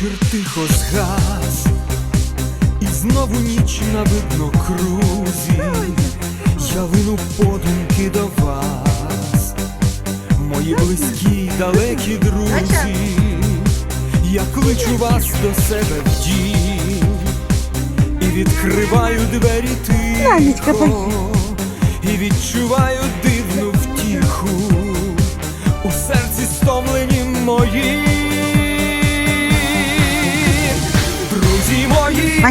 швидко згас, і знову ніч на видно крузі. Я лину подумки до вас, мої близькі й далекі друзі. Я кличу вас до себе в дім і відкриваю двері тихо, і відчуваю дивну втіху у серці стомлені мої.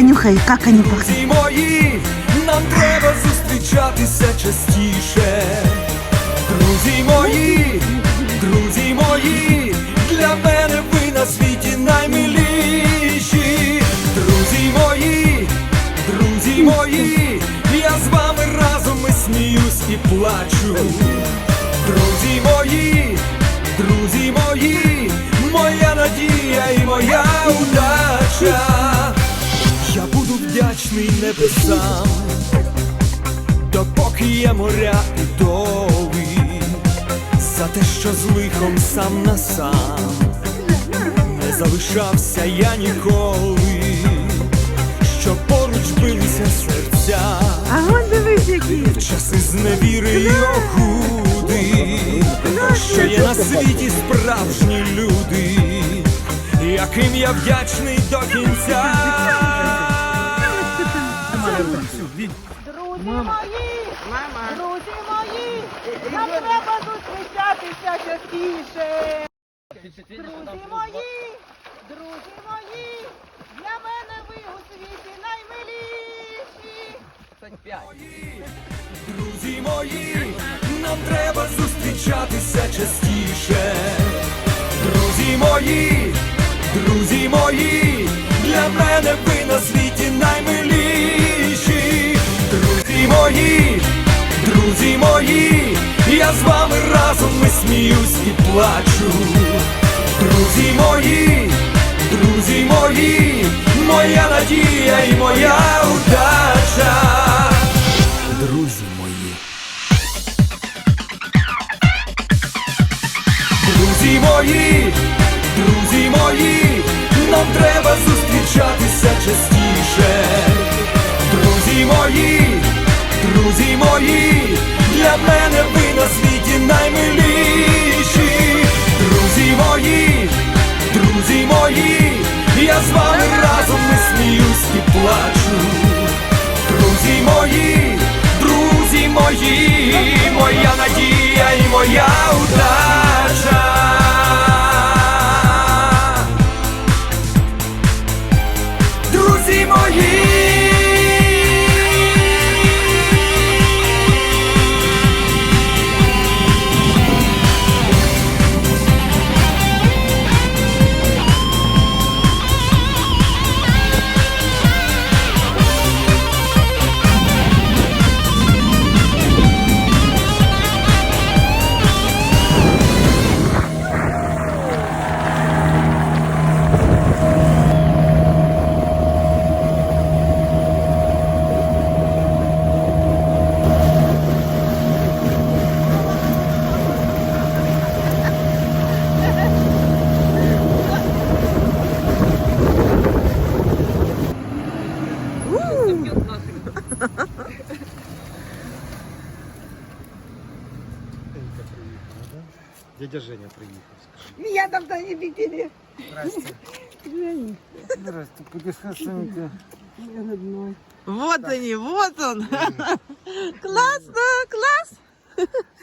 Мої, Понюхай, как они пахнут. друзі мої, нам треба зустрічатися частіше. Друзі мої, друзі мої, для мене ви на світі наймиліші. Друзі мої, друзі мої, я з вами разом і сміюсь і плачу. Друзі мої, друзі мої, моя надія і моя удача. Вдячний небесам, допоки є моря і доли, за те, що з лихом сам на сам. Не залишався я ніколи, що поруч билися серця. А вон дивись, який. в часи зневіри й огуди, що є на світі справжні люди, яким я вдячний до кінця. Мої, друзі мої, нам треба зустрічатися частіше. Друзі мої, друзі мої, для мене ви у світі наймиліші. Друзі мої, нам треба зустрічатися частіше. Друзі мої, друзі мої, для мене ви мої, друзі мої, я з вами разом і сміюсь і плачу. Друзі мої, друзі мої, моя надія і моя удача. Друзі Дядя Женя приїхав. скажи. Меня давно не видели. Здрасте. Здрасте, путешественники. Вот они, вот он. Классно, класс.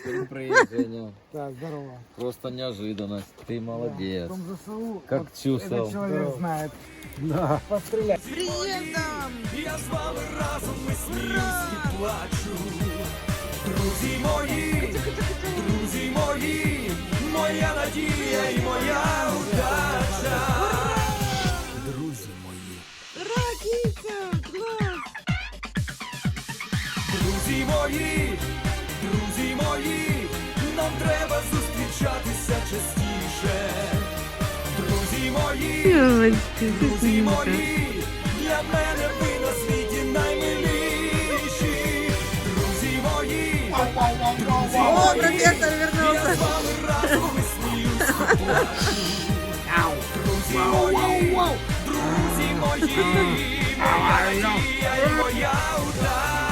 Всем привет, Женя. Так, здорово. Просто неожиданность. Ты молодец. Том ЗСУ. Как вот чувствовал. Этот человек знает. Да. Пострелять. Приездом. Я з вами разом і сміюсь і плачу. Друзі мої, друзі мої, моя надія і моя удача. Друзі мої, Ракица, класс. друзі мої, друзі мої, нам треба зустрічатися частіше. Друзі мої, друзі мої, для мене ви на світі наймиліші. Друзі мої, друзі мої, я з вами разом і Друзі мої, друзі мої, моя і моя удача.